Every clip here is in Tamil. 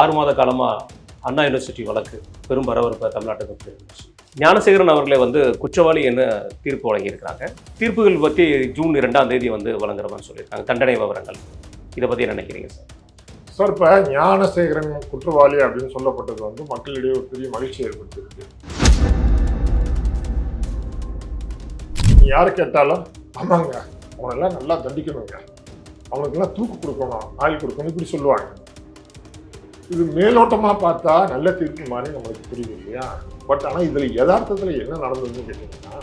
ஆறு மாத காலமாக அண்ணா யூனிவர்சிட்டி வழக்கு பெரும் பரபரப்பை தமிழ்நாட்டுக்கு இருந்துச்சு. ஞானசேகரன் அவர்களை வந்து குற்றவாளி என்ன தீர்ப்பு வழங்கியிருக்கிறாங்க. தீர்ப்புகள் பற்றி ஜூன் இரண்டாம் தேதி வந்து வழங்குற மாதிரி சொல்லியிருக்காங்க. தண்டனை விவரங்கள். இதை பற்றி என்ன நினைக்கிறீங்க சார்? சார் இப்போ ஞானசேகரன் குற்றவாளி அப்படின்னு சொல்லப்பட்டது வந்து மக்களிடையே ஒரு பெரிய மகிழ்ச்சி ஏற்படுத்தியிருக்கு. யார் கேட்டாலும் ஆமாங்க அவனெல்லாம் நல்லா தண்டிக்கணுங்க. அவனுக்கெல்லாம் தூக்கு கொடுக்கணும் ஆயில் கொடுக்கணும் இப்படி சொல்லுவாங்க. இது மேலோட்டமாக பார்த்தா நல்ல தீர்ப்பு மாதிரி நம்மளுக்கு புரியுது இல்லையா? பட் ஆனால் இதில் யதார்த்தத்தில் என்ன நடந்ததுன்னு கேட்டிங்கன்னா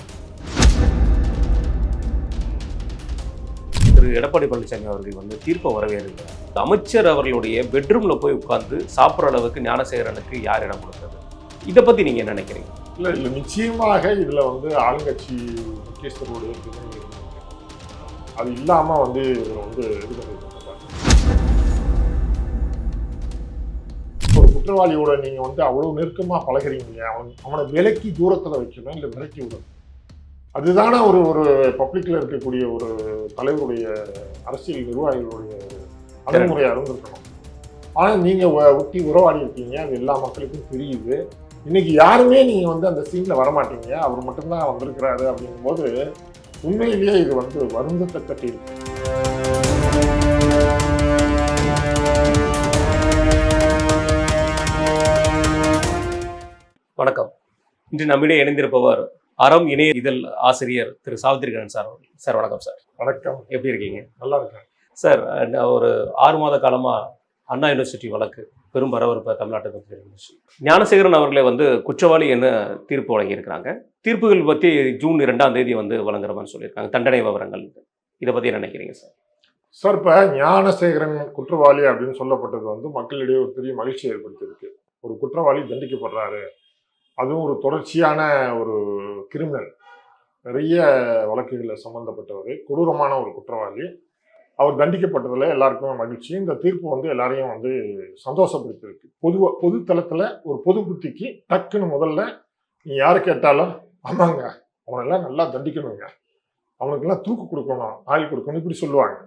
திரு எடப்பாடி பழனிசாமி அவர்கள் வந்து தீர்ப்பை வரவேற்கிறார் அமைச்சர் அவர்களுடைய பெட்ரூம்ல போய் உட்கார்ந்து சாப்பிட்ற அளவுக்கு ஞானசேகரனுக்கு யார் இடம் கொடுத்தது? இதை பத்தி நீங்க என்ன நினைக்கிறீங்க? இல்லை இல்லை நிச்சயமாக இதில் வந்து ஆளுங்கட்சி முக்கியஸ்தருடைய. அது இல்லாமல் வந்து இதில் வந்து இது குற்றவாளியோட நீங்கள் வந்து அவ்வளோ நெருக்கமாக பழகுறீங்க. அவன் அவனை விலக்கி தூரத்தில் வைக்கணும் இல்லை விலக்கி விடணும். அதுதானே ஒரு ஒரு பப்ளிக்கில் இருக்கக்கூடிய ஒரு தலைவருடைய அரசியல் நிர்வாகிகளுடைய அணுகுமுறையாக இருந்திருக்கணும். ஆனால் நீங்கள் ஒட்டி உறவாடி இருக்கீங்க அது எல்லா மக்களுக்கும் தெரியுது. இன்னைக்கு யாருமே நீங்கள் வந்து அந்த சீனில் வரமாட்டீங்க. அவர் மட்டும்தான் வந்திருக்கிறாரு அப்படிங்கும்போது உண்மையிலேயே இது வந்து வருந்தத்தக்க தீர்ப்பு. இன்று நம்மிடையே இணைந்திருப்பவர் அறம் இணைய இதழ் ஆசிரியர் திரு சாவித்திரிகரன் சார் அவர்கள். சார் வணக்கம் சார். வணக்கம். எப்படி இருக்கீங்க? நல்லா இருக்கேன். சார் ஒரு ஆறு மாத காலமா அண்ணா யூனிவர்சிட்டி வழக்கு பெரும் பரபரப்பை தமிழ்நாட்டுக்கு இருந்துச்சு. ஞானசேகரன் அவர்களை வந்து குற்றவாளி என்ன தீர்ப்பு வழங்கியிருக்கிறாங்க. தீர்ப்புகள் பற்றி ஜூன் இரண்டாம் தேதி வந்து வழங்குற மாதிரி சொல்லியிருக்காங்க. தண்டனை விவரங்கள் இதை பற்றி என்ன நினைக்கிறீங்க சார்? சார் இப்போ ஞானசேகரன் குற்றவாளி அப்படின்னு சொல்லப்பட்டது வந்து மக்களிடையே ஒரு பெரிய மகிழ்ச்சி ஏற்படுத்தியிருக்கு. ஒரு குற்றவாளி தண்டிக்கப்படுறாரு. அதுவும் ஒரு தொடர்ச்சியான ஒரு கிரிமினல். நிறைய வழக்குகளில் சம்மந்தப்பட்டவர் கொடூரமான ஒரு குற்றவாளி. அவர் தண்டிக்கப்பட்டதில் எல்லாருக்குமே மகிழ்ச்சி. இந்த தீர்ப்பு வந்து எல்லாரையும் வந்து சந்தோஷப்படுத்திருக்கு பொதுவாக பொது தளத்தில் ஒரு பொது புத்திக்கு டக்குன்னு முதல்ல நீ யார் கேட்டாலும் ஆமாங்க அவனெல்லாம் நல்லா தண்டிக்கணுங்க. அவனுக்கெல்லாம் தூக்கு கொடுக்கணும் ஆயில் கொடுக்கணும் இப்படி சொல்லுவாங்க.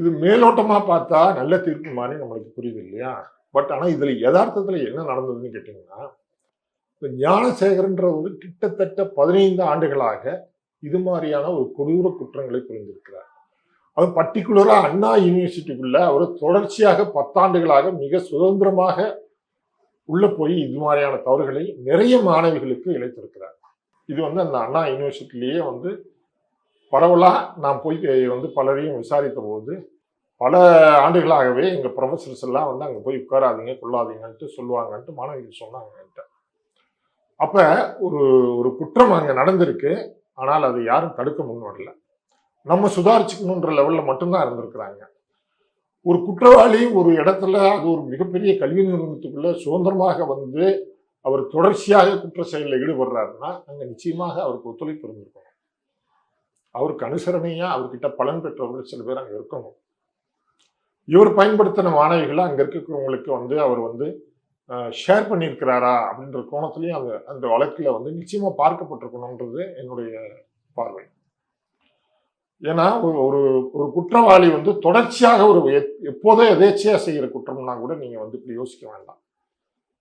இது மேலோட்டமாக பார்த்தா நல்ல தீர்ப்பு மாதிரி நம்மளுக்கு புரியுது இல்லையா? பட் ஆனால் இதில் யதார்த்தத்தில் என்ன நடந்ததுன்னு கேட்டிங்கன்னா இந்த ஞானசேகரன்றவர் கிட்டத்தட்ட பதினைந்து ஆண்டுகளாக இது மாதிரியான ஒரு கொடூர குற்றங்களை புரிந்திருக்கிறார். அது பர்டிகுலராக அண்ணா யூனிவர்சிட்டிக்குள்ள அவர் தொடர்ச்சியாக பத்தாண்டுகளாக மிக சுதந்திரமாக உள்ளே போய் இது மாதிரியான தவறுகளை நிறைய மாணவிகளுக்கு இழைத்திருக்கிறார். இது வந்து அந்த அண்ணா யூனிவர்சிட்டிலேயே வந்து பரவலாக நான் போய் வந்து பலரையும் விசாரித்த போது பல ஆண்டுகளாகவே எங்கள் ப்ரொஃபஸர்ஸ் எல்லாம் வந்து அங்கே போய் உட்காராதீங்க கொள்ளாதீங்கன்ட்டு சொல்லுவாங்கன்ட்டு மாணவிகள் சொன்னாங்க என்கிட்ட. அப்போ ஒரு ஒரு குற்றம் அங்கே நடந்திருக்கு. ஆனால் அதை யாரும் தடுக்க முன் வரல நம்ம சுதாரிச்சுக்கணுன்ற லெவலில் மட்டும்தான் இருந்திருக்கிறாங்க. ஒரு குற்றவாளி ஒரு இடத்துல அது ஒரு மிகப்பெரிய கல்வி நிறுவனத்துக்குள்ள சுதந்திரமாக வந்து அவர் தொடர்ச்சியாக குற்ற செயலில் ஈடுபடுறாருன்னா அங்கே நிச்சயமாக அவருக்கு ஒத்துழைப்பு இருந்திருக்கணும். அவருக்கு அனுசரணையாக அவர்கிட்ட பலன் பெற்றவர்கள் சில பேர் அங்கே இருக்கணும். இவர் பயன்படுத்தின மாணவிகளை அங்கே இருக்கிறவங்களுக்கு வந்து அவர் வந்து ஷேர் பண்ணியிருக்கிறாரா அப்படின்ற கோணத்துலையும் அந்த அந்த வழக்கில் வந்து நிச்சயமாக பார்க்கப்பட்டிருக்கணுன்றது என்னுடைய பார்வை. ஏன்னா ஒரு ஒரு ஒரு குற்றவாளி வந்து தொடர்ச்சியாக ஒரு எப்- எப்போதோ எதேச்சியாக செய்கிற குற்றம்னா கூட நீங்கள் வந்து இப்படி யோசிக்க வேண்டாம்.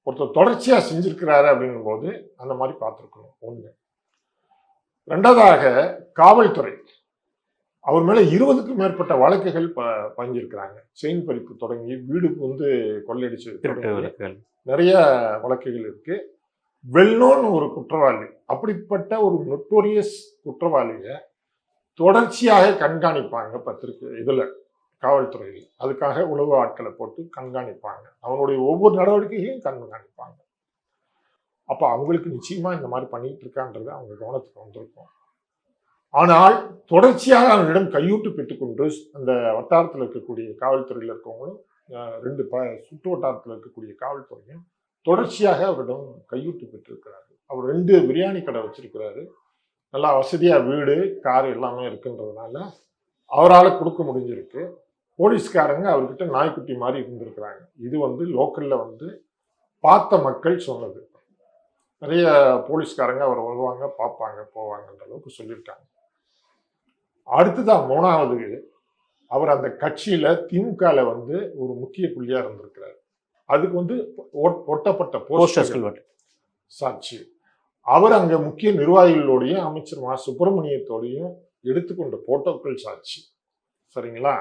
ஒருத்தர் தொடர்ச்சியாக செஞ்சிருக்கிறாரு அப்படிங்கும்போது அந்த மாதிரி பார்த்துருக்கணும். ஒன்று ரெண்டாவதாக காவல்துறை. அவர் மேலே இருபதுக்கும் மேற்பட்ட வழக்குகள் ப பதிஞ்சிருக்கிறாங்க செயின் பறிப்பு தொடங்கி வீடு வந்து கொள்ளையடிச்சு நிறைய வழக்குகள் இருக்கு. வெல்னோன் ஒரு குற்றவாளி அப்படிப்பட்ட ஒரு நொட்டோரியஸ் குற்றவாளியை தொடர்ச்சியாக கண்காணிப்பாங்க பத்திரிக்கை இதில் காவல்துறையில். அதுக்காக உளவு ஆட்களை போட்டு கண்காணிப்பாங்க. அவனுடைய ஒவ்வொரு நடவடிக்கைகளையும் கண்காணிப்பாங்க. அப்போ அவங்களுக்கு நிச்சயமா இந்த மாதிரி பண்ணிட்டு இருக்கான்றது அவங்க கவனத்துக்கு வந்திருக்கும். ஆனால் தொடர்ச்சியாக அவர்களிடம் கையூட்டு பெற்றுக்கொண்டு அந்த வட்டாரத்தில் இருக்கக்கூடிய காவல்துறையில் இருக்கவங்களும் ரெண்டு ப சுற்று வட்டாரத்தில் இருக்கக்கூடிய காவல்துறையும் தொடர்ச்சியாக அவரிடம் கையூட்டு பெற்றிருக்கிறாரு அவர் ரெண்டு பிரியாணி கடை வச்சிருக்கிறாரு. நல்லா வசதியாக வீடு கார் எல்லாமே இருக்குன்றதுனால அவரால் கொடுக்க முடிஞ்சிருக்கு. போலீஸ்காரங்க அவர்கிட்ட நாய்க்குட்டி மாதிரி இருந்திருக்கிறாங்க. இது வந்து லோக்கலில் வந்து பார்த்த மக்கள் சொன்னது. நிறைய போலீஸ்காரங்க அவர் வருவாங்க பார்ப்பாங்க போவாங்கன்ற அளவுக்கு சொல்லியிருக்காங்க. அடுத்ததான் மூணாவது அவர் அந்த கட்சியில் திமுகவில் வந்து ஒரு முக்கிய புள்ளியாக இருந்திருக்கிறார். அதுக்கு வந்து ஒட்- ஒட்டப்பட்ட போஸ்டர்கள். சாட்சி. அவர் அங்க முக்கிய நிர்வாகிகளோடையும் அமைச்சர் மா. சுப்பிரமணியத்தோடையும் எடுத்துக்கொண்ட போட்டோக்கள் சாட்சி. சரிங்களா?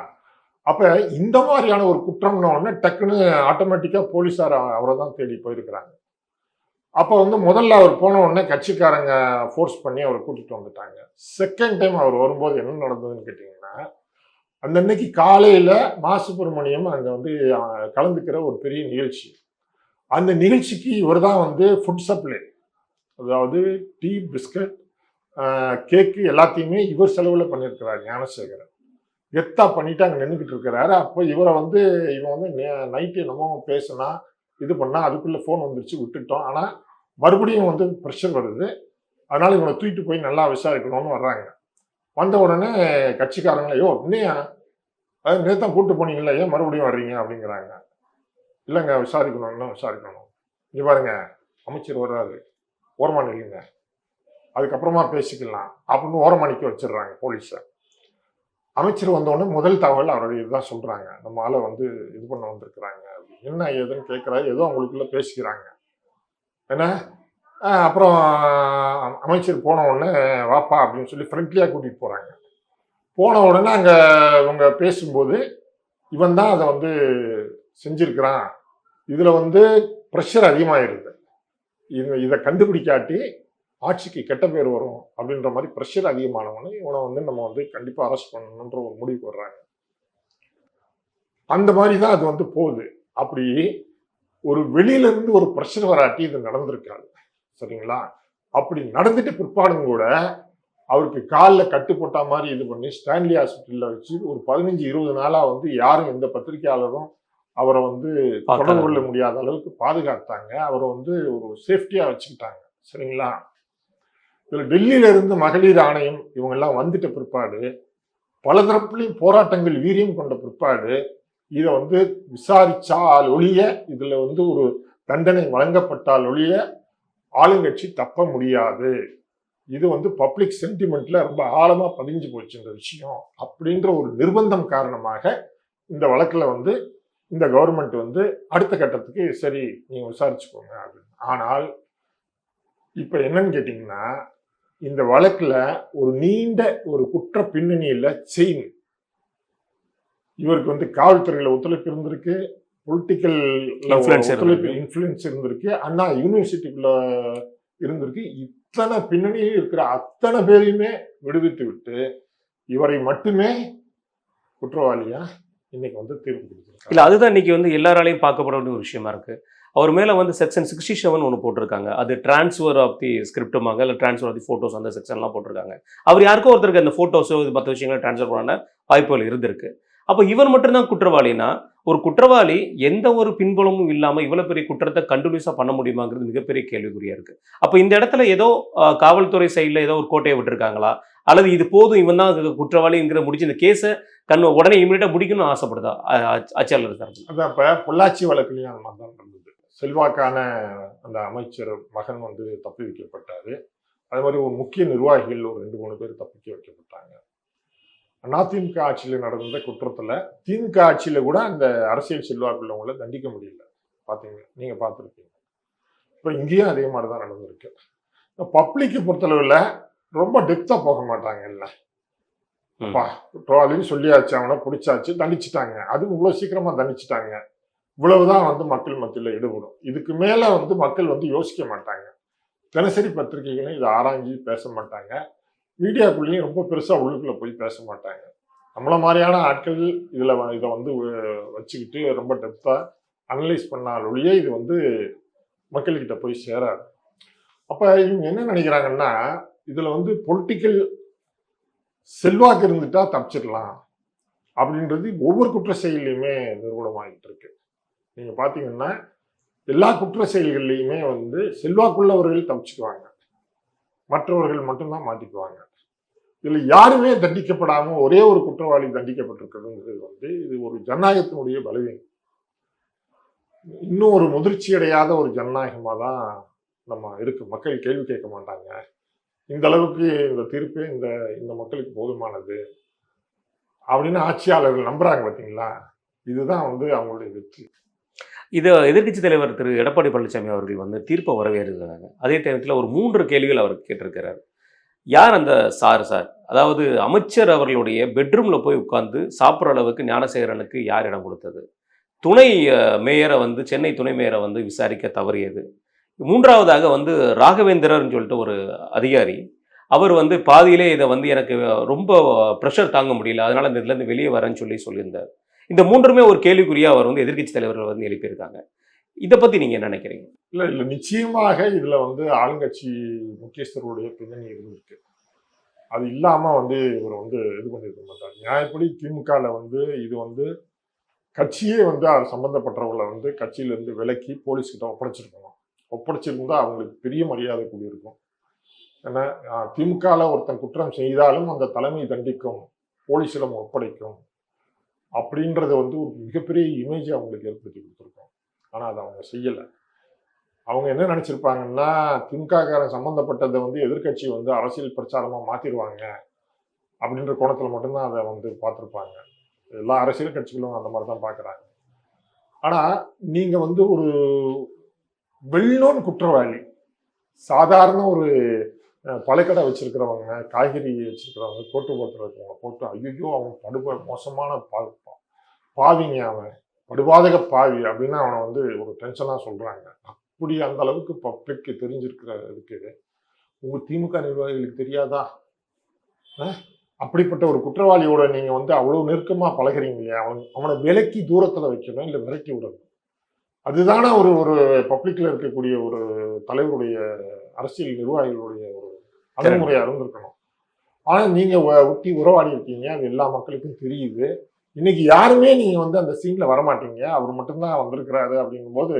அப்ப இந்த மாதிரியான ஒரு குற்றம்னு டக்குன்னு ஆட்டோமேட்டிக்கா போலீஸார் அவரை தான் தேடி போயிருக்கிறாங்க. அப்போ வந்து முதல்ல அவர் போன உடனே கட்சிக்காரங்க ஃபோர்ஸ் பண்ணி அவரை கூட்டிட்டு வந்துட்டாங்க. செகண்ட் டைம் அவர் வரும்போது என்ன நடந்ததுன்னு கேட்டிங்கன்னா அந்த அன்னைக்கு காலையில் மா சுப்பிரமணியம் அங்கே வந்து கலந்துக்கிற ஒரு பெரிய நிகழ்ச்சி. அந்த நிகழ்ச்சிக்கு இவர் தான் வந்து ஃபுட் சப்ளை அதாவது டீ பிஸ்கட் கேக்கு எல்லாத்தையுமே இவர் செலவில் பண்ணியிருக்கிறார் ஞானசேகரன். கெத்தா பண்ணிட்டு அங்கே நின்றுக்கிட்டு இருக்கிறாரு. அப்போ இவரை வந்து இவன் வந்து நைட்டு என்னமோ பேசுனா இது பண்ணால் அதுக்குள்ளே ஃபோன் வந்துருச்சு விட்டுட்டோம். ஆனால் மறுபடியும் வந்து ப்ரெஷர் வருது. அதனால் இவனை தூக்கிட்டு போய் நல்லா விசாரிக்கணும்னு வர்றாங்க. வந்த உடனே கட்சிக்காரங்க ஐயோ இன்னையா நேத்தான் கூப்பிட்டு போனீங்களா ஏன் மறுபடியும் வர்றீங்க? அப்படிங்கிறாங்க. இல்லைங்க விசாரிக்கணும் இன்னும் விசாரிக்கணும். இங்கே பாருங்க அமைச்சர் வர்றாரு. ஓரமாக நில்லுங்க. அதுக்கப்புறமா பேசிக்கலாம். அப்படின்னு ஓரமாக நிற்க வச்சிடுறாங்க போலீஸை. அமைச்சர் வந்தோடனே முதல் தகவல் அவருடைய இதுதான் சொல்கிறாங்க நம்ம ஆளை வந்து இது பண்ண வந்திருக்கிறாங்க. அப்படின்னு. என்ன ஏதுன்னு கேட்குறாரு ஏதோ அவங்களுக்குள்ள பேசிக்கிறாங்க. என்ன? அப்புறம் அமைச்சர் போன உடனே வாப்பா அப்படின்னு சொல்லி ஃப்ரெண்ட்லியாக கூட்டிகிட்டு போகிறாங்க போன உடனே அங்கே இவங்க பேசும்போது இவன் தான் அதை வந்து செஞ்சிருக்கிறான். இதில் வந்து ப்ரெஷர் அதிகமாகிடுது இது இதை கண்டுபிடிக்காட்டி ஆட்சிக்கு கெட்ட பேர் வரும் அப்படின்ற மாதிரி ப்ரெஷர் அதிகமானவனே இவனை வந்து நம்ம வந்து கண்டிப்பா அரெஸ்ட் பண்ணணுன்ற ஒரு முடிவுக்கு வர்றாங்க. அந்த மாதிரி தான் அது வந்து போகுது. அப்படி ஒரு வெளியில இருந்து ஒரு ப்ரெஷர் வராட்டி இது நடந்திருக்காது. சரிங்களா? அப்படி நடந்துட்டு பிற்பாடும் கூட அவருக்கு காலில் கட்டு போட்ட மாதிரி இது பண்ணி ஸ்டான்லி ஹாஸ்பிட்டலில் வச்சு ஒரு பதினஞ்சு இருபது நாளா வந்து யாரும் எந்த பத்திரிகையாளரும் அவரை வந்து. தொடர்பு கொள்ள முடியாத அளவுக்கு பாதுகாத்தாங்க. அவரை வந்து ஒரு சேஃப்டியா வச்சுக்கிட்டாங்க. சரிங்களா? இதில் டெல்லியிலிருந்து மகளிர் ஆணையம் இவங்கெல்லாம் வந்துட்ட பிற்பாடு பல தரப்புலையும் போராட்டங்கள் வீரியம் கொண்ட பிற்பாடு இதை வந்து விசாரிச்சால் ஒழிய இதில் வந்து ஒரு தண்டனை வழங்கப்பட்டால் ஒழிய ஆளுங்கட்சி தப்ப முடியாது. இது வந்து பப்ளிக் சென்டிமெண்ட்ல ரொம்ப ஆழமா பதிஞ்சு போச்சு இந்த விஷயம் அப்படின்ற ஒரு நிர்பந்தம் காரணமாக இந்த வழக்கில் வந்து இந்த கவர்மெண்ட் வந்து அடுத்த கட்டத்துக்கு சரி நீங்கள் விசாரிச்சுக்கோங்க அப்படின்னு. ஆனால் இப்போ என்னன்னு கேட்டிங்கன்னா இந்த வழக்குல ஒரு நீண்ட ஒரு குற்ற பின்னணியில செயின் இவருக்கு வந்து காவல்துறையில ஒத்துழைப்பு இருந்திருக்கு பொலிட்டிக்கல் Influence ஒத்துழைப்பு இருந்திருக்கு. இன்ஃப்ளூயன்ஸ் இருந்திருக்கு அண்ணா யூனிவர்சிட்டிக்குள்ள இருந்திருக்கு. இத்தனை பின்னணியில் இருக்கிற அத்தனை பேரையுமே விடுவித்து விட்டு இவரை மட்டுமே குற்றவாளியா இன்னைக்கு வந்து தீர்ப்பு கொடுத்திருக்காங்க. இல்ல அதுதான் இன்னைக்கு வந்து எல்லாராலையும் பார்க்கப்பட வேண்டிய ஒரு விஷயமா இருக்கு. அவர் மேலே வந்து செக்ஷன் சிக்ஸ்டி செவன் ஒன்று போட்டிருக்காங்க. அது டிரான்ஸ்ஃபர் ஆஃப் தி ஸ்கிரிப்டுமாங்க இல்லை டிரான்ஸ்ஃபர் ஆஃப் தி ஃபோட்டோஸ் அந்த செக்ஷன்லாம் போட்டிருக்காங்க. அவர் யாருக்கோ ஒருத்தருக்கு அந்த ஃபோட்டோஸோ இது மற்ற விஷயங்களை ட்ரான்ஸ்ஃபர் பண்ண வாய்ப்புகள் இருந்திருக்கு. அப்போ இவர் மட்டும்தான் குற்றவாளினா ஒரு குற்றவாளி எந்த ஒரு பின்புலமும் இல்லாமல் இவ்வளோ பெரிய குற்றத்தை கண்டினியூஸாக பண்ண முடியுமாங்கிறது மிகப்பெரிய கேள்விக்குறியாக இருக்குது அப்போ இந்த இடத்துல ஏதோ காவல்துறை சைடில் ஏதோ ஒரு கோட்டையை விட்டுருக்காங்களா? அல்லது இது போதும் இவன் தான் குற்றவாளிங்கிற முடிச்சு இந்த கேஸை கண் உடனே இமீடியட்டாக முடிக்கணும்னு ஆசைப்படுதா? அ- அ- ஆட்சியாளர் தரப்பு அதான் இப்ப பொள்ளாச்சி வழக்குலயும் செல்வாக்கான அந்த அமைச்சர் மகன் வந்து தப்பி வைக்கப்பட்டாரு. அது மாதிரி ஒரு முக்கிய நிர்வாகிகள் ஒரு ரெண்டு மூணு பேர் தப்பிக்க வைக்கப்பட்டாங்க. அதிமுக ஆட்சியில் நடந்த குற்றத்துல திமுக ஆட்சியில கூட அந்த அரசியல் செல்வாக்கு உள்ளவங்களை தண்டிக்க முடியல. பாத்தீங்க நீங்க பார்த்துருப்பீங்க இப்போ இங்கேயும் அதே மாதிரி தான் நடந்திருக்கு பப்ளிக்கை பொறுத்தளவில் ரொம்ப டெப்தா போக மாட்டாங்க இல்லை. அப்பா குற்றவாளின்னு சொல்லியாச்சு அவனை பிடிச்சாச்சு தண்டிச்சிட்டாங்க. அது இவ்வளவு சீக்கிரமா தண்டிச்சிட்டாங்க. இவ்வளவுதான் வந்து மக்கள் மத்தியில் ஈடுபடும். இதுக்கு மேலே வந்து மக்கள் வந்து யோசிக்க மாட்டாங்க. தினசரி பத்திரிகைகளையும் இதை ஆராய்ஞ்சு பேச மாட்டாங்க. மீடியாக்குள்ளேயும் ரொம்ப பெருசாக உள்ளுக்குள்ளே போய் பேச மாட்டாங்க. நம்மள மாதிரியான ஆட்கள் இதில் வ- இதை வந்து வச்சுக்கிட்டு ரொம்ப டெப்த்தாக அனலைஸ் பண்ணாலொழியே இது வந்து மக்கள்கிட்ட போய் சேராது. அப்போ இவங்க என்ன நினைக்கிறாங்கன்னா இதில் வந்து பொலிட்டிக்கல் செல்வாக்கு இருந்துட்டா தப்பிச்சிடலாம். அப்படின்றது ஒவ்வொரு குற்ற செயலையுமே நிறுவனமாகிட்டு இருக்கு. நீங்கள் பார்த்தீங்கன்னா எல்லா குற்ற செயல்கள்லையுமே வந்து செல்வாக்குள்ளவர்கள் தப்பிச்சுக்குவாங்க. மற்றவர்கள் மட்டும்தான் மாட்டிக்குவாங்க. இதில் யாருமே தண்டிக்கப்படாமல் ஒரே ஒரு குற்றவாளி தண்டிக்கப்பட்டிருக்கிறதுங்கிறது வந்து இது ஒரு ஜனநாயகத்தினுடைய பலவீனம். இன்னும் ஒரு முதிர்ச்சி அடையாத ஒரு ஜனநாயகமாக தான் நம்ம இருக்கு. மக்கள் கேள்வி கேட்க மாட்டாங்க. இந்த அளவுக்கு இந்த தீர்ப்பு இந்த இந்த மக்களுக்கு போதுமானது அப்படின்னு ஆட்சியாளர்கள் நம்புறாங்க பார்த்தீங்களா இதுதான் வந்து அவங்களுடைய வெற்றி. இதை எதிர்க்கட்சி தலைவர் திரு எடப்பாடி பழனிசாமி அவர்கள் வந்து தீர்ப்பை வரவேற்கிறாங்க. அதே நேரத்தில் ஒரு மூன்று கேள்விகள் அவர் கேட்டிருக்கிறார். யார் அந்த சார் சார்? அதாவது அமைச்சர் அவர்களுடைய பெட்ரூமில் போய் உட்கார்ந்து சாப்பிட்ற அளவுக்கு ஞானசேகரனுக்கு யார் இடம் கொடுத்தது? துணை மேயரை வந்து சென்னை துணை மேயரை வந்து விசாரிக்க தவறியது. மூன்றாவதாக வந்து ராகவேந்திரர்னு சொல்லிட்டு ஒரு அதிகாரி அவர் வந்து பாதியிலே இதை வந்து எனக்கு ரொம்ப ப்ரெஷர் தாங்க முடியல. அதனால் இந்த இதுலேருந்து வெளியே வரேன்னு சொல்லி சொல்லியிருந்தார். இந்த மூன்றுமே ஒரு கேள்விக்குறியா அவர் வந்து எதிர்க்கட்சி தலைவர்கள் வந்து எழுப்பியிருக்காங்க. இதை பத்தி நீங்க என்ன நினைக்கிறீங்க? இல்ல இல்ல நிச்சயமாக இதுல வந்து ஆளுங்கட்சி முக்கியஸ்தருடைய பின்னணி இருந்திருக்கு அது இல்லாம வந்து இவர் வந்து இது பண்ணிருக்க மாட்டார். நியாயப்படி திமுகவில் வந்து இது வந்து கட்சியே வந்து அது சம்பந்தப்பட்டவங்களை வந்து கட்சியிலிருந்து விலக்கி போலீஸ் கிட்ட ஒப்படைச்சிருக்கணும். ஒப்படைச்சிருந்தா அவங்களுக்கு பெரிய மரியாதை கூடியிருக்கும். ஏன்னா திமுகவில் ஒருத்தன் குற்றம் செய்தாலும் அந்த தலைமை தண்டிக்கும் போலீஸிடம் ஒப்படைக்கும் அப்படின்றத வந்து ஒரு மிகப்பெரிய இமேஜ் அவங்களுக்கு ஏற்படுத்தி கொடுத்துருக்கோம். ஆனால் அதை அவங்க செய்யலை. அவங்க என்ன நினச்சிருப்பாங்கன்னா திமுககாரன் சம்மந்தப்பட்டதை வந்து எதிர்கட்சி வந்து அரசியல் பிரச்சாரமாக மாற்றிடுவாங்க அப்படின்ற கோணத்தில் மட்டும்தான் அதை வந்து பார்த்துருப்பாங்க. எல்லா அரசியல் கட்சிகளும் அந்த மாதிரி தான் பார்க்குறாங்க. ஆனால் நீங்கள் வந்து ஒரு வெள்ளோன் குற்றவாளி சாதாரண ஒரு பழக்கடை வச்சுருக்கிறவங்க காய்கறி வச்சுருக்கிறவங்க கோட்டு போட்டு இருக்கவங்க போட்டு ஐயோ அவன் படுப மோசமான பா பாவிங்க அவன். படுபாதக பாவி அப்படின்னு அவனை வந்து ஒரு டென்ஷனாக சொல்கிறாங்க அப்படி அந்த அளவுக்கு பப்ளிக்கு தெரிஞ்சிருக்கிறதுக்கு உங்கள் திமுக நிர்வாகிகளுக்கு தெரியாதா? அப்படிப்பட்ட ஒரு குற்றவாளியோட நீங்கள் வந்து அவ்வளோ நெருக்கமாக பழகிறீங்க இல்லையா? அவன் அவனை விலக்கி தூரத்தில் வைக்கணும் இல்லை மிரட்டி விடணும். அதுதானே ஒரு ஒரு பப்ளிக்கில் இருக்கக்கூடிய ஒரு தலைவருடைய அரசியல் நிர்வாகிகளுடைய ஒரு அணுகுமுறையா இருந்திருக்கணும் ஆனா நீங்க ஒ- ஒட்டி உறவாடி இருக்கீங்க அது எல்லா மக்களுக்கும் தெரியுது. இன்னைக்கு யாருமே நீங்க வந்து அந்த சீன்ல வரமாட்டீங்க. அவர் மட்டும்தான் வந்திருக்கிறாரு அப்படிங்கும்போது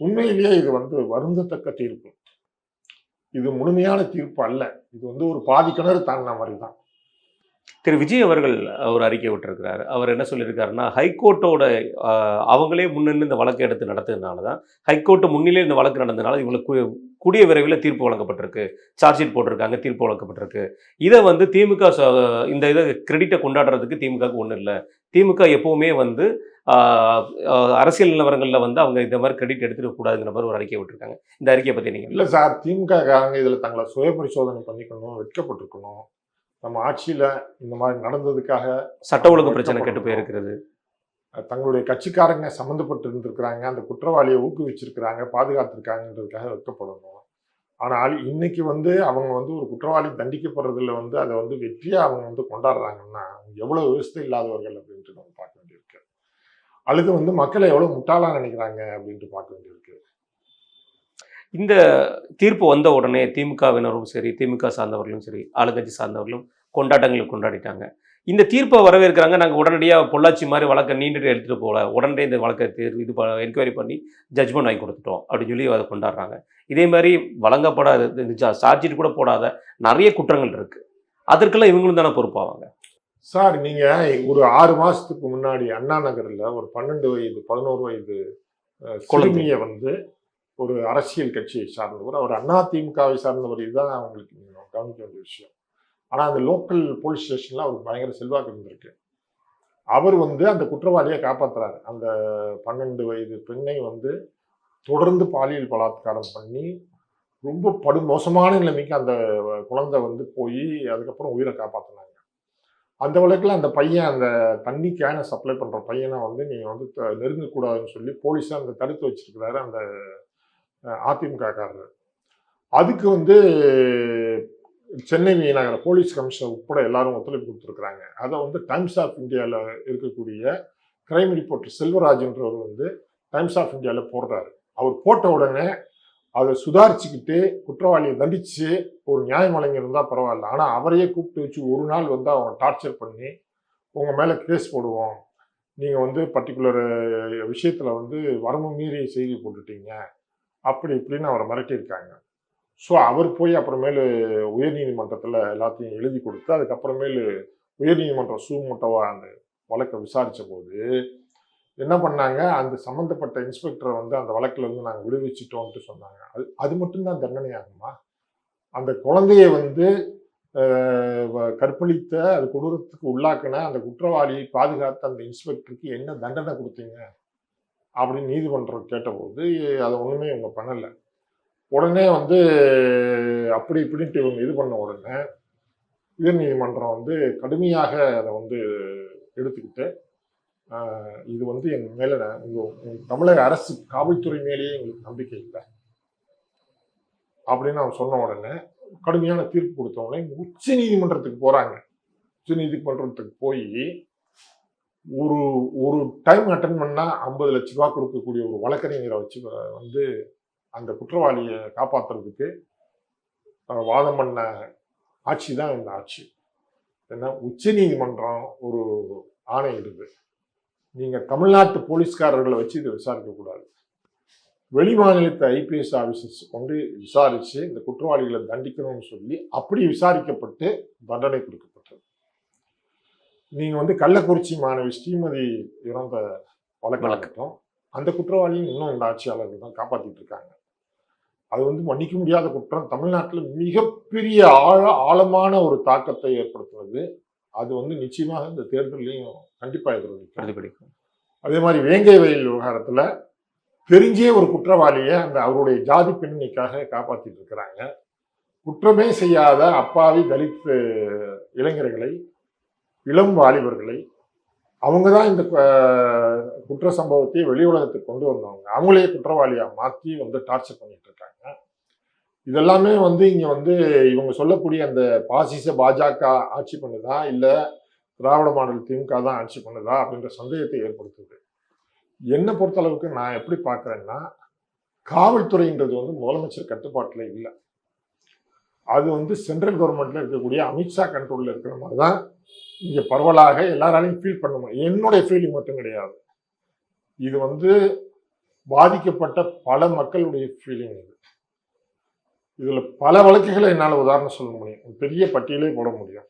உண்மையிலேயே இது வந்து வருந்தத்தக்க தீர்ப்பு. இது முழுமையான தீர்ப்பு அல்ல. இது வந்து ஒரு பாதி கிணறு தாண்டின மாதிரி தான் திரு. விஜய் அவர்கள் ஒரு அறிக்கை விட்டிருக்கிறாரு. அவர் என்ன சொல்லியிருக்காருன்னா ஹைகோர்ட்டோட அவங்களே முன்னின்று இந்த வழக்கை எடுத்து நடத்ததுனால தான் ஹைகோர்ட் முன்னிலே இந்த வழக்கு நடந்ததுனால இவங்களுக்கு கூடிய விரைவில் தீர்ப்பு வழங்கப்பட்டிருக்கு. சார்ஜ் ஷீட் போட்டிருக்காங்க தீர்ப்பு வழங்கப்பட்டிருக்கு. இதை வந்து திமுக இந்த இதை கிரெடிட்டை கொண்டாடுறதுக்கு திமுகவுக்கு ஒன்றும் இல்லை. திமுக எப்பவுமே வந்து அரசியல் நிலவரங்களில் வந்து அவங்க இந்த மாதிரி கிரெடிட் எடுத்துக்க கூடாதுங்கிற மாதிரி ஒரு அறிக்கை விட்டுருக்காங்க. இந்த அறிக்கையை பற்றி நீங்கள் இல்ல சார் திமுக காரங்க இதுல தங்களை சுய பரிசோதனை பண்ணிக்கணும் வெட்கப்பட்டிருக்கணும் நம்ம ஆட்சியில இந்த மாதிரி நடந்ததுக்காக சட்ட ஒழுங்கு பிரச்சனை கெட்டு போயிருக்கிறது. தங்களுடைய கட்சிக்காரங்க சம்மந்தப்பட்டு இருந்திருக்கிறாங்க அந்த குற்றவாளியை ஊக்குவிச்சிருக்கிறாங்க பாதுகாத்திருக்காங்கன்றதுக்காக வெட்கப்படணும். ஆனால் இன்னைக்கு வந்து அவங்க வந்து ஒரு குற்றவாளி தண்டிக்கப்படுறதுல வந்து அதை வந்து வெற்றியாக அவங்க வந்து கொண்டாடுறாங்கன்னா எவ்வளோ எவ்வளவு விவசாயம் இல்லாதவர்கள் அப்படின்ட்டு நம்ம பார்க்க வேண்டியிருக்கு. அல்லது வந்து மக்களை எவ்வளோ முட்டாளாக நினைக்கிறாங்க அப்படின்ட்டு பார்க்க வேண்டியிருக்கு. இந்த தீர்ப்பு வந்த உடனே திமுகவினரும் சரி திமுக சார்ந்தவர்களும் சரி ஆளுங்கட்சி சார்ந்தவர்களும் கொண்டாட்டங்களை கொண்டாடிட்டாங்க. இந்த தீர்ப்பை வரவேற்கிறாங்க. நாங்கள் உடனடியாக பொள்ளாச்சி மாதிரி வழக்கை நீண்டுட்டு எடுத்துகிட்டு போகல உடனே இந்த வழக்கை தீர் இது என்கொயரி பண்ணி ஜட்ஜ்மெண்ட் வாங்கி கொடுத்துட்டோம் அப்படின்னு சொல்லி அதை கொண்டாடுறாங்க. இதே மாதிரி வழங்கப்படாத சார்ஜிட் கூட போடாத நிறைய குற்றங்கள் இருக்குது அதற்கெல்லாம் இவங்களும் தானே பொறுப்பாவாங்க. சார் நீங்க ஒரு ஆறு மாசத்துக்கு முன்னாடி அண்ணா நகர்ல ஒரு பன்னெண்டு வயது பதினோரு வயது அஹ், குழந்தை. சிறுமியை வந்து ஒரு அரசியல் கட்சியை சார்ந்தவர் அவர் அண்ணா திமுகவை சார்ந்தவர் இதுதான் அவங்களுக்கு நீங்க கவனிக்க வேண்டிய விஷயம். ஆனால் அந்த லோக்கல் போலீஸ் ஸ்டேஷனில் அவருக்கு பயங்கர செல்வாக்கு இருந்திருக்கு. அவர் வந்து அந்த குற்றவாளியை காப்பாற்றுறாரு அந்த பன்னெண்டு வயது பெண்ணை வந்து தொடர்ந்து பாலியல் பலாத்காரம் பண்ணி ரொம்ப படு மோசமான நிலைமைக்கு அந்த குழந்தை வந்து போய் அதுக்கப்புறம் உயிரை காப்பாற்றினாங்க அந்த வழக்கில் அந்த பையன் அந்த தண்ணி கேனை சப்ளை பண்ணுற பையனை வந்து நீங்கள் வந்து த- நெருங்கக்கூடாதுன்னு சொல்லி போலீஸாக அந்த தடுத்து வச்சிருக்கிறாரு அந்த அதிமுக காரர் அதுக்கு வந்து சென்னை நகர போலீஸ் கமிஷனர் உட்பட எல்லாரும் ஒத்துழைப்பு கொடுத்துருக்குறாங்க. அதை வந்து டைம்ஸ் ஆஃப் இந்தியாவில் இருக்கக்கூடிய கிரைம் ரிப்போர்ட்டர் செல்வராஜ்ன்றவர் வந்து டைம்ஸ் ஆஃப் இந்தியாவில் போடுறாரு. அவர் போட்ட உடனே அதை சுதாரிச்சுக்கிட்டு குற்றவாளியை தண்டிச்சு ஒரு நியாயம் வழங்கியிருந்தால் பரவாயில்ல. ஆனால் அவரையே கூப்பிட்டு வச்சு ஒரு நாள் வந்து அவங்க டார்ச்சர் பண்ணி உங்கள் மேலே கேஸ் போடுவோம். நீங்கள் வந்து பர்டிகுலர் விஷயத்தில் வந்து வரம்பு மீறி செய்தி போட்டுட்டீங்க. அப்படி இப்படின்னு அவரை மிரட்டியிருக்காங்க. ஸோ அவர் போய் அப்புறமேலு உயர்நீதிமன்றத்தில் எல்லாத்தையும் எழுதி கொடுத்து அதுக்கப்புறமேலு உயர்நீதிமன்றம் சூமூட்டவா அந்த வழக்கை விசாரித்த போது என்ன பண்ணாங்க? அந்த சம்மந்தப்பட்ட இன்ஸ்பெக்டரை வந்து அந்த வழக்கில் இருந்து நாங்கள் விடுவிச்சிட்டோம்ட்டு சொன்னாங்க. அது அது மட்டும்தான் தண்டனை ஆகுமா அந்த குழந்தைய வந்து வ- கற்பழித்த அது கொடூரத்துக்கு உள்ளாக்கின அந்த குற்றவாளியை பாதுகாத்த அந்த இன்ஸ்பெக்டருக்கு என்ன தண்டனை கொடுத்தீங்க? அப்படின்னு நீதிமன்றம் கேட்டபோது அதை ஒன்றுமே இவங்க பண்ணலை. உடனே வந்து அப்படி இப்படின்ட்டு இவங்க இது பண்ண உடனே உயர் நீதிமன்றம் வந்து கடுமையாக அதை வந்து எடுத்துக்கிட்டு இது வந்து என் மேலே உங்கள் தமிழக அரசு காவல்துறை மேலேயே எங்களுக்கு நம்பிக்கை இல்லை. அப்படின்னு அவன் சொன்ன உடனே கடுமையான தீர்ப்பு கொடுத்த உடனே உச்ச நீதிமன்றத்துக்கு போறாங்க. உச்ச நீதிமன்றத்துக்கு போய் ஒரு ஒரு டைம் அட்டன் பண்ணா ஐம்பது லட்ச ரூபா கொடுக்கக்கூடிய ஒரு வழக்கறிஞரை வச்சு வந்து அந்த குற்றவாளியை காப்பாத்துறதுக்கு அஹ், வாதம் பண்ண ஆட்சி தான் இந்த ஆட்சி. ஏன்னா உச்ச நீதிமன்றம் ஒரு ஆணை இடுது. நீங்க தமிழ்நாட்டு போலீஸ்காரர்களை வச்சு இதை விசாரிக்க கூடாது. வெளி மாநிலத்து ஐபிஎஸ் ஆஃபீஸர்ஸ் கொண்டு விசாரிச்சு இந்த குற்றவாளிகளை தண்டிக்கணும்னு சொல்லி அப்படி விசாரிக்கப்பட்டு தண்டனை கொடுக்கப்பட்டது. நீங்க வந்து கள்ளக்குறிச்சி மாணவி ஸ்ரீமதி இறந்த வழக்காகட்டும் அந்த குற்றவாளியும் இன்னும் இந்த ஆட்சியாளர்கள் தான் காப்பாத்திட்டு இருக்காங்க. அது வந்து மன்னிக்க முடியாத குற்றம். தமிழ்நாட்டில் மிகப்பெரிய ஆழ ஆழமான ஒரு தாக்கத்தை ஏற்படுத்துவது. அது வந்து நிச்சயமாக இந்த தேர்தலையும் கண்டிப்பா எதிரொலிக்கும். பிரதிபலிக்கும். அதே மாதிரி வேங்கை வயல் விவகாரத்துல தெரிஞ்சே ஒரு குற்றவாளியை அந்த அவருடைய ஜாதி பின்னணிக்காக காப்பாத்திட்டு இருக்கிறாங்க. குற்றமே செய்யாத அப்பாவி தலித் இளைஞர்களை இளம் வாலிபர்களை அவங்க தான் இந்த குற்ற சம்பவத்தை வெளி உலகத்துக்கு கொண்டு வந்தவங்க. அவங்களே குற்றவாளியாக மாற்றி வந்து டார்ச்சர் பண்ணிட்டு இருக்காங்க. இதெல்லாமே வந்து இங்கே வந்து இவங்க சொல்லக்கூடிய அந்த பாசிச பாஜக ஆட்சி பண்ணுதா? இல்லை திராவிட மாடல் திமுக தான் ஆட்சி பண்ணுதா? அப்படின்ற சந்தேகத்தை ஏற்படுத்துது. என்னை பொறுத்தளவுக்கு நான் எப்படி பார்க்குறேன்னா காவல்துறைன்றது வந்து முதலமைச்சர் கட்டுப்பாட்டில் இல்லை. அது வந்து சென்ட்ரல் கவர்மெண்ட்டில் இருக்கக்கூடிய அமித்ஷா கண்ட்ரோலில் இருக்கிற மாதிரி தான் இங்கே பரவலாக எல்லாராலையும் ஃபீல் பண்ண முடியும். என்னுடைய ஃபீலிங் மட்டும் கிடையாது. இது வந்து பாதிக்கப்பட்ட பல மக்களுடைய ஃபீலிங் இது. இதில் பல வழக்குகளை என்னால் உதாரணம் சொல்ல முடியும். பெரிய பட்டியலே போட முடியும்.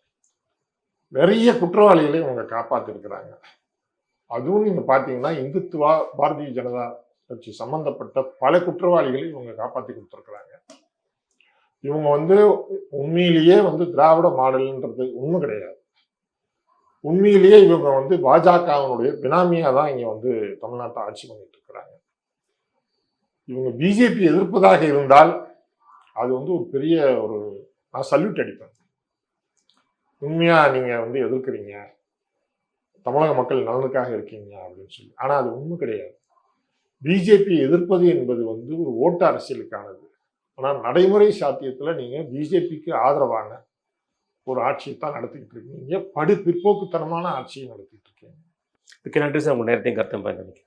நிறைய குற்றவாளிகளை இவங்க காப்பாற்றிருக்கிறாங்க அதுவும் நீங்கள் பார்த்தீங்கன்னா இந்துத்துவா பாரதிய ஜனதா கட்சி சம்பந்தப்பட்ட பல குற்றவாளிகளை இவங்க காப்பாற்றி கொடுத்துருக்குறாங்க. இவங்க வந்து உண்மையிலேயே வந்து திராவிட மாடல்ன்றது ஒன்றும் கிடையாது. உண்மையிலேயே இவங்க வந்து பாஜகவினுடைய பினாமியாக தான் இங்கே வந்து தமிழ்நாட்டை ஆட்சி பண்ணிட்டு இருக்கிறாங்க. இவங்க பிஜேபி எதிர்ப்பதாக இருந்தால் அது வந்து ஒரு பெரிய ஒரு நான் சல்யூட் அடிப்பேன். உண்மையாக நீங்கள் வந்து எதிர்க்கிறீங்க? தமிழக மக்கள் நலனுக்காக இருக்கீங்க அப்படின்னு சொல்லி. ஆனால் அது உண்மை கிடையாது. பிஜேபி எதிர்ப்பது என்பது வந்து ஒரு ஓட்டு அரசியலுக்கானது. ஆனால் நடைமுறை சாத்தியத்தில் நீங்கள் பிஜேபிக்கு ஆதரவான ஒரு ஆட்சியை தான் நடத்திக்கிட்டு இருக்கீங்க. படு பிற்போக்குத்தனமான ஆட்சியை நடத்திட்டு இருக்கீங்க? இதுக்கு நன்றி சார். உங்கள் நேரத்தையும் கருத்தம் பயன்படுத்தி